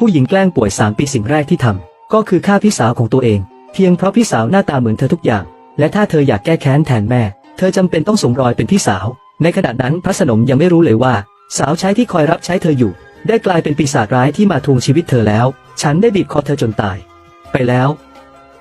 ผู้หญิงแกล้งป่วยสามปีสิ่งแรกที่ทำก็คือฆ่าพี่สาวของตัวเอง เพียงเพราะพี่สาวหน้าตาเหมือนเธอทุกอย่าง และถ้าเธออยากแก้แค้นแทนแม่ เธอจำเป็นต้องสวมรอยเป็นพี่สาว ในขณะนั้นพระสนมยังไม่รู้เลยว่า สาวใช้ที่คอยรับใช้เธออยู่ ได้กลายเป็นปีศาจร้ายที่มาทวงชีวิตเธอแล้ว ฉันได้บีบคอเธอจนตาย ไปแล้ว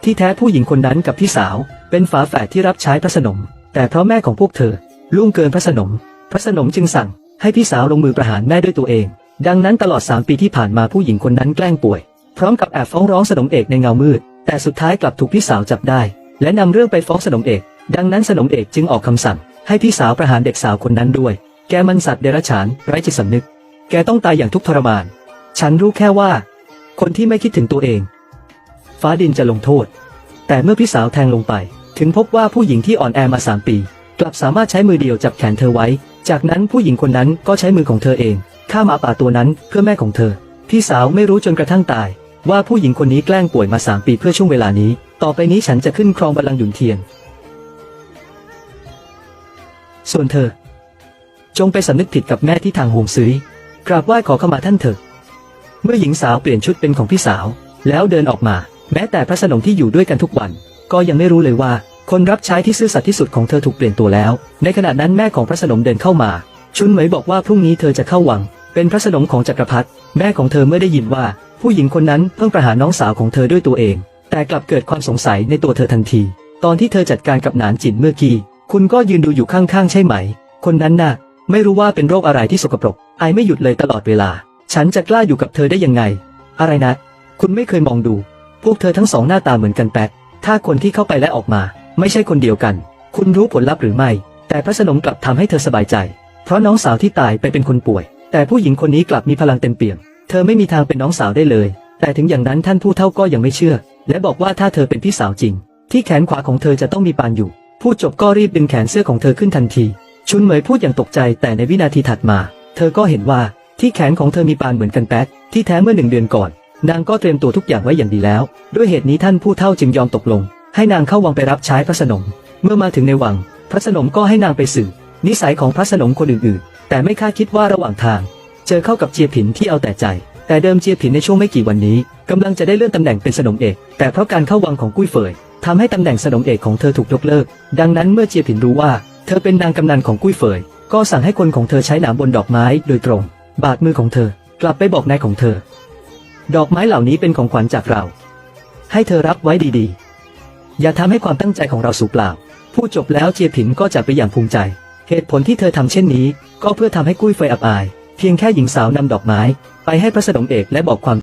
ที่แท้ผู้หญิงคนนั้นกับพี่สาว เป็นฝาแฝดที่รับใช้พระสนม แต่เพราะแม่ของพวกเธอล่วงเกินพระสนม พระสนมจึงสั่งให้พี่สาวลงมือประหารแม่ด้วยตัวเอง ดังนั้นตลอด 3 ปีที่ผ่านมาผู้หญิงคนนั้นแกล้งป่วย พร้อมกับแอบฟ้องร้องสนมเอกในเงามืด แต่สุดท้ายกลับถูกพี่สาวจับได้ และนำเรื่องไปฟ้องสนมเอก ดังนั้นสนมเอกจึงออกคำสั่ง ให้พี่สาวประหารเด็กสาวคนนั้นด้วย แกมันสัตว์เดรัจฉานไร้จิตสำนึก แกต้องตายอย่างทุกทรมาน ฉันรู้แค่ว่า คนที่ไม่คิดถึงตัวเอง ฟ้าดินจะลงโทษ แต่เมื่อพี่สาวแทงลงไป ถึงพบว่าผู้หญิงที่อ่อนแอมาสามปี กลับสามารถใช้มือเดียวจับแขนเธอไว้ จากนั้นผู้หญิงคนนั้นก็ใช้มือของเธอเอง ฆ่าหมาป่าตัวนั้นเพื่อแม่ของเธอ พี่สาวไม่รู้จนกระทั่งตาย ว่าผู้หญิงคนนี้แกล้งป่วยมาสามปีเพื่อช่วงเวลานี้ ต่อไปนี้ฉันจะขึ้นครองบัลลังก์หยุนเทียน ส่วนเธอ จงไปสำนึกผิดกับแม่ที่ทางห่วงซื้อกราบไหว้ขอขมาท่านเถิดเมื่อหญิงสาวเปลี่ยนชุดเป็นของพี่สาว แล้วเดินออกมา แม้แต่พระสนมที่อยู่ด้วยกันทุกวัน ก็ยังไม่รู้เลยว่า คนรับใช้ที่ซื่อสัตย์ที่สุดของเธอถูกเปลี่ยนตัวแล้ว ในขณะนั้นแม่ของพระสนมเดินเข้ามา ชุนเหมยบอกว่าพรุ่งนี้เธอจะเข้าวัง เป็นพระสนมของจักรพรรดิแม่ของเธอเมื่อได้ยินว่า ผู้หญิงคนนั้นเพิ่งประหารน้องสาวของเธอด้วยตัวเอง แต่กลับเกิดความสงสัยในตัวเธอทันที ตอนที่เธอจัดการกับหนานจินเมื่อกี้คุณก็ยืนดูอยู่ข้างๆ ใช่ไหม คนนั้นน่ะ ไม่รู้ว่าเป็นโรคอะไรที่สกปรก ไอไม่หยุดเลยตลอดเวลา ฉันจะกล้าอยู่กับเธอได้ยังไง อะไรนะ คุณไม่เคยมองดู พวกเธอทั้งสองหน้าตาเหมือนกันแป๊กถ้าคนที่เข้าไปและออกมา ไม่ใช่คนเดียวกัน คุณรู้ผลลัพธ์หรือไม่ แต่พระสนมกลับทำให้เธอสบายใจ เพราะน้องสาวที่ตายไปเป็นคนป่วย แต่ผู้หญิงคนนี้กลับมีพลังเต็มเปี่ยม เธอไม่มีทางเป็นน้องสาวได้เลย แต่ถึงอย่างนั้นท่านผู้เฒ่าก็ยังไม่เชื่อ และบอกว่าถ้าเธอเป็นพี่สาวจริง ที่แขนขวาของเธอจะต้องมีปานอยู่พูดจบก็รีบดึงแขนเสื้อของเธอขึ้นทันที ชุนเหมยพูดอย่างตกใจแต่ในวินาทีถัดมา เธอก็เห็นว่าที่แขนของเธอมีปานเหมือนกันแป๊กที่แท้เมื่อหนึ่งเดือนก่อน นางก็เตรียมตัวทุกอย่างไว้อย่างดีแล้ว ด้วยเหตุนี้ท่านผู้เฒ่าจึงยอมตกลง ให้นางเข้าวังไปรับใช้พระสนม เมื่อมาถึงในวัง พระสนมก็ให้นางไปสื่อ นิสัยของพระสนมคนอื่นๆ แต่ไม่คาดคิดว่าระหว่างทาง เจอเข้ากับเจียผินที่เอาแต่ใจ แต่เดิมเจียผินในช่วงไม่กี่วันนี้กำลังจะได้เลื่อนตำแหน่งเป็นสนมเอก แต่เพราะการเข้าวังของกุ้ยเฟยทำให้ตำแหน่งสนมเอกของเธอถูกยกเลิก ดังนั้นเมื่อเจียผินรู้ว่า เธอเป็นนางกำนันของกุ้ยเฟย ก็สั่งให้คนของเธอใช้หนามบนดอกไม้โดยตรง บาดมือของเธอ กลับไปบอกนายของเธอ ดอกไม้เหล่านี้เป็นของขวัญจากเรา ให้เธอรับไว้ดีๆ อย่าทำให้ความตั้งใจของเราสูญเปล่า พูดจบแล้วเจียผินก็จากไปอย่างภูมิใจ เหตุผลที่เธอทำเช่นนี้ ก็เพื่อทำให้กุ้ยเฟยอับอาย เพียงแค่หญิงสาวนำดอกไม้ ไปให้พระสนมเอกและบอกความ